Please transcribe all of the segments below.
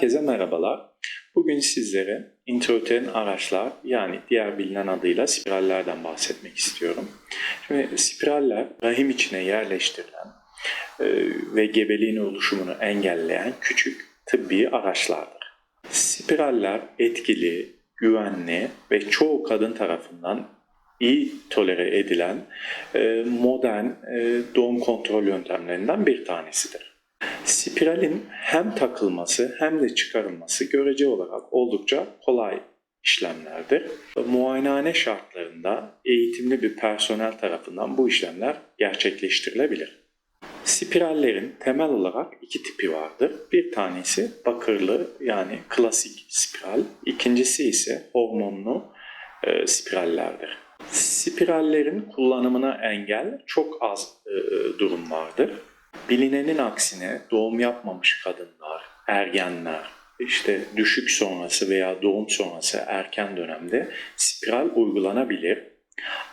Merhabalar. Bugün sizlere intrauterin araçlar yani diğer bilinen adıyla spirallerden bahsetmek istiyorum. Şimdi spiraller rahim içine yerleştirilen e, ve gebeliğin oluşumunu engelleyen küçük tıbbi araçlardır. Spiraller etkili, güvenli ve çoğu kadın tarafından iyi tolere edilen e, modern e, doğum kontrol yöntemlerinden bir tanesidir. Spiralin hem takılması hem de çıkarılması görece olarak oldukça kolay işlemlerdir. Muayenehane şartlarında eğitimli bir personel tarafından bu işlemler gerçekleştirilebilir. Spirallerin temel olarak iki tipi vardır. Bir tanesi bakırlı yani klasik spiral, ikincisi ise hormonlu e, spirallerdir. Spirallerin kullanımına engel çok az e, durum. Bilinenin aksine doğum yapmamış kadınlar, ergenler, işte düşük sonrası veya doğum sonrası erken dönemde spiral uygulanabilir.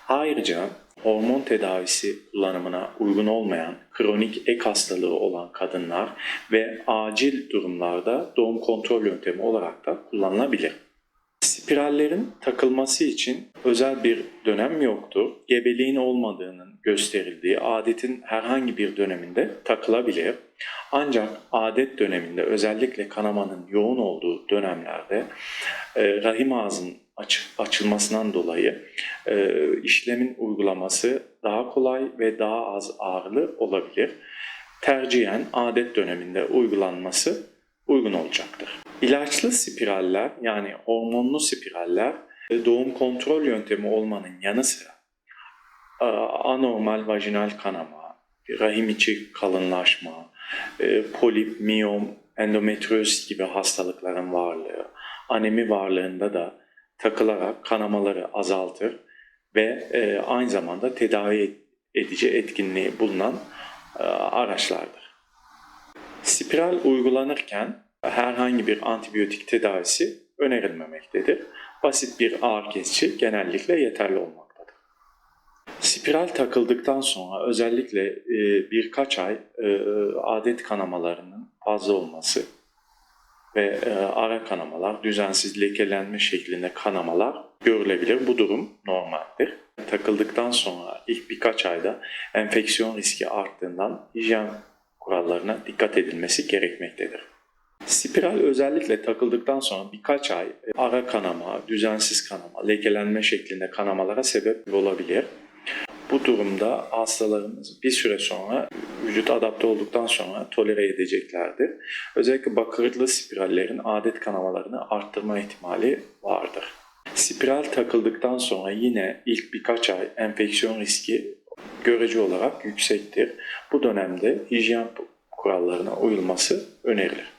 Ayrıca hormon tedavisi kullanımına uygun olmayan kronik ek hastalığı olan kadınlar ve acil durumlarda doğum kontrol yöntemi olarak da kullanılabilir. Spirallerin takılması için özel bir dönem yoktur. Gebeliğin olmadığının gösterildiği adetin herhangi bir döneminde takılabilir. Ancak adet döneminde özellikle kanamanın yoğun olduğu dönemlerde e, rahim ağzının aç, açılmasından dolayı e, işlemin uygulaması daha kolay ve daha az ağrılı olabilir. Tercihen adet döneminde uygulanması uygun olacaktır. İlaçlı spiraller yani hormonlu spiraller e, doğum kontrol yöntemi olmanın yanı sıra e, anormal vajinal kanama, rahim içi kalınlaşma, e, polip, miyom, endometrioz gibi hastalıkların varlığı, anemi varlığında da takılarak kanamaları azaltır ve aynı zamanda tedavi edici etkinliği bulunan araçlardır. Spiral uygulanırken herhangi bir antibiyotik tedavisi önerilmemektedir. Basit bir ağrı kesici genellikle yeterli olmaktadır. Spiral takıldıktan sonra özellikle e, birkaç ay e, adet kanamalarının fazla olması ve e, ara kanamalar, düzensiz lekelenme şeklinde kanamalar görülebilir. Bu durum normaldir. Takıldıktan sonra ilk birkaç ayda enfeksiyon riski arttığından hijyen kurallarına dikkat edilmesi gerekmektedir. Spiral özellikle takıldıktan sonra birkaç ay ara kanama, düzensiz kanama, lekelenme şeklinde kanamalara sebep olabilir. Bu durumda hastalarımız bir süre sonra vücut adapte olduktan sonra tolere edeceklerdir. Özellikle bakırlı spirallerin adet kanamalarını arttırma ihtimali vardır. Spiral takıldıktan sonra yine ilk birkaç ay enfeksiyon riski görece olarak yüksektir. Bu dönemde hijyen kurallarına uyulması önerilir.